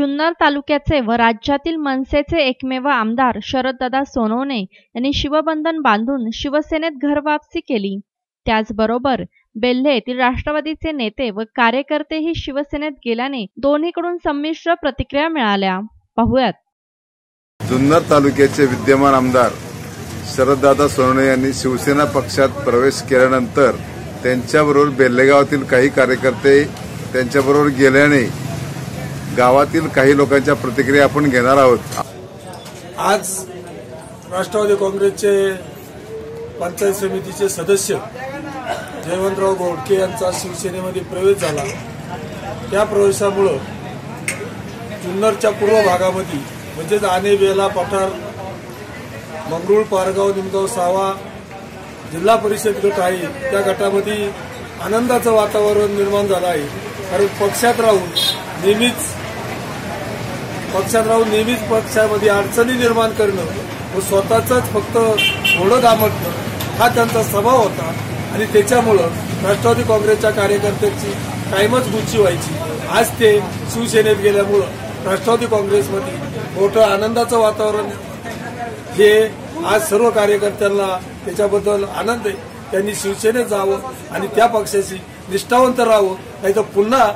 जुन्नर तालुक्याचे व राज्यातील मनसेचे एकमेव आमदार शरददादा सोनवणे यांनी शिवबंधन बांधून शिवसेनेत घरवापसी केली. त्याचबरोबर बेल्हे येथील राष्ट्रवादीचे नेते व कार्यकर्तेही शिवसेनेत गेल्याने दोन्हीकडून संमिश्र प्रतिक्रिया मिळाल्या. पाहुयात. जुन्नर तालुक्याचे विद्यमान आमदार शरददादा सोनवणे यांनी शिवसेना पक्षात प्रवेश केल्यानंतर त्यांच्याबरोबर बेल्हेगावातील काही कार्यकर्ते त्यांच्याबरोबर गेल्याने गावातील काही लोकांच्या प्रतिक्रिया आपण घेणार आहोत. आज राष्ट्रवादी काँग्रेसचे पंचायत समितीचे सदस्य जयवंतराव गोडके यांचा शिवसेनेमध्ये प्रवेश झाला. त्या प्रवेशामुळं जुन्नरच्या पूर्व भागामध्ये म्हणजेच आने बेला पठार मंगरुळ पारगाव निमगाव सावा जिल्हा परिषद गट आहे. त्या गटामध्ये आनंदाचं वातावरण निर्माण झालं आहे. कारण पक्षात राहून नेहमीच पक्षात राहून नेहमीच पक्षामध्ये अडचणी निर्माण करणं व स्वतःच फक्त घोडं दामटणं हा त्यांचा स्वभाव होता. आणि त्याच्यामुळं राष्ट्रवादी काँग्रेसच्या कार्यकर्त्यांची कायमच गुच्ची व्हायची. आज ते शिवसेनेत गेल्यामुळं राष्ट्रवादी काँग्रेसमध्ये मोठं आनंदाचं वातावरण हे आज सर्व कार्यकर्त्यांना त्याच्याबद्दल आनंद आहे. त्यांनी शिवसेनेत जावं आणि त्या पक्षाशी निष्ठावंत राहावं. नाही तर पुन्हा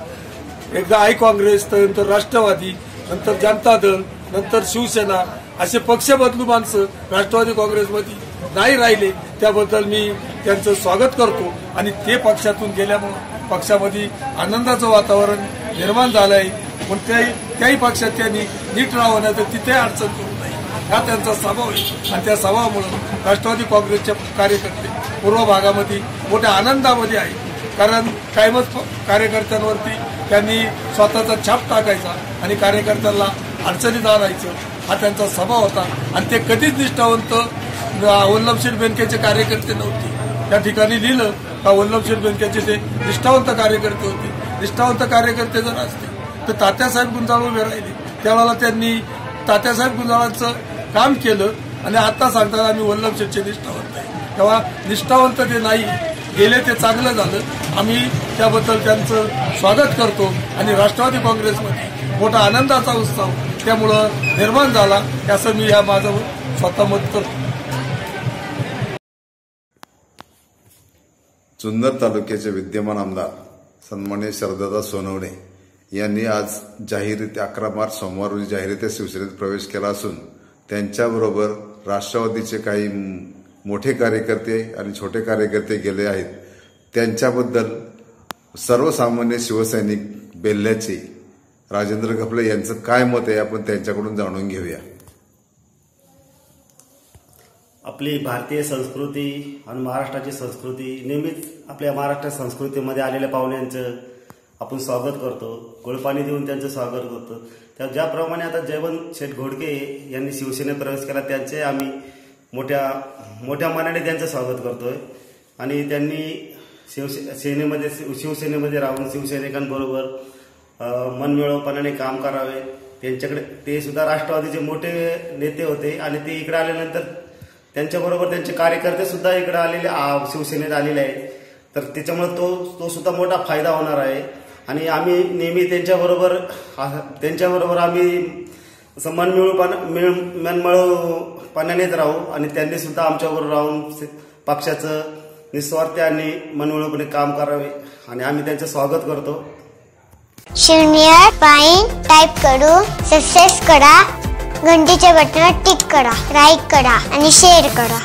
एकदा आय काँग्रेस त्यानंतर राष्ट्रवादी नंतर जनता दल नंतर शिवसेना असे पक्ष बदलू माणसं राष्ट्रवादी काँग्रेसमध्ये नाही राहिले त्याबद्दल मी त्यांचं स्वागत करतो. आणि ते पक्षातून गेल्यामुळं पक्षामध्ये आनंदाचं वातावरण निर्माण झालं आहे पण त्याही त्याही पक्षात त्यांनी नीट राहावं तर तिथे अडचण करू नये. हा त्यांचा स्वभाव आहे. आणि त्या स्वभावामुळं राष्ट्रवादी काँग्रेसचे कार्यकर्ते पूर्व भागामध्ये मोठ्या आनंदामध्ये आहे कारण कायमच कार्यकर्त्यांवरती त्यांनी स्वतःचा छाप टाकायचा आणि कार्यकर्त्यांना अडचणीत आणायचं हा त्यांचा स्वभाव होता. आणि ते कधीच निष्ठावंत वल्लभशील बँकेचे कार्यकर्ते नव्हते. त्या ठिकाणी लिहिलं का वल्लभशील बँकेचे ते निष्ठावंत कार्यकर्ते होते. निष्ठावंत कार्यकर्ते जर असते तर तात्यासाहेब गुंजाळ उभे राहिले. त्यावेळेला त्यांनी तात्यासाहेब गुंजाळांचं काम केलं आणि आता सांगताना आम्ही वल्लभशीलचे निष्ठावंत आहे. तेव्हा निष्ठावंत ते नाही. गेले ते चांगलं झालं. आम्ही त्याबद्दल त्यांचं स्वागत करतो आणि राष्ट्रवादी काँग्रेसमध्ये मोठा आनंदाचा उत्सव त्यामुळं निर्माण झाला. असं मी या माझं स्वतः मत करतो. सुंदर तालुक्याचे विद्यमान आमदार सन्मान्य शरदादा सोनवणे यांनी आज जाहीररित्या अकरा मार्च सोमवार रोजी जाहीररित्या शिवसेनेत प्रवेश केला असून त्यांच्याबरोबर राष्ट्रवादीचे काही मोठे कार्यकर्ते आणि छोटे कार्यकर्ते गेले आहेत. त्यांच्याबद्दल सर्वसामान्य शिवसैनिक बेल्ल्याचे राजेंद्र घपले यांचं काय मत आहे आपण त्यांच्याकडून जाणून घेऊया. आपली भारतीय संस्कृती आणि महाराष्ट्राची संस्कृती नेहमीच आपल्या महाराष्ट्र संस्कृतीमध्ये आलेल्या पाहुण्यांचं आपण स्वागत करतो. गोळपाणी देऊन त्यांचं स्वागत करतो. त्या ज्याप्रमाणे आता जयवंत शेठ घोडके यांनी शिवसेनेत प्रवेश केला त्यांचे आम्ही मोठ्या मोठ्या मनाने त्यांचं स्वागत करतोय. आणि त्यांनी शिवसे सेनेमध्ये शिवसेनेमध्ये राहून शिवसैनिकांबरोबर मनमिळवपणाने काम करावे. त्यांच्याकडे ते सुद्धा राष्ट्रवादीचे मोठे नेते होते. आणि ते इकडे आल्यानंतर त्यांच्याबरोबर त्यांचे कार्यकर्ते सुद्धा इकडे आलेले शिवसेनेत आलेले आहेत. तर त्याच्यामुळे तो तो सुद्धा मोठा फायदा होणार आहे. आणि आम्ही नेहमी त्यांच्याबरोबर त्यांच्याबरोबर आम्ही असं मन मिळू पाण्यानेच राहू आणि त्यांनी सुद्धा आमच्याबरोबर राहून पक्षाचं निस्वार्थ आणि मनमिळवपणे काम करावे आणि आम्ही त्यांचं स्वागत करतो. शून्य पाईन टाईप करू सक्सेस करा घंटीच्या बटनावर टिक करा लाईक करा आणि शेअर करा.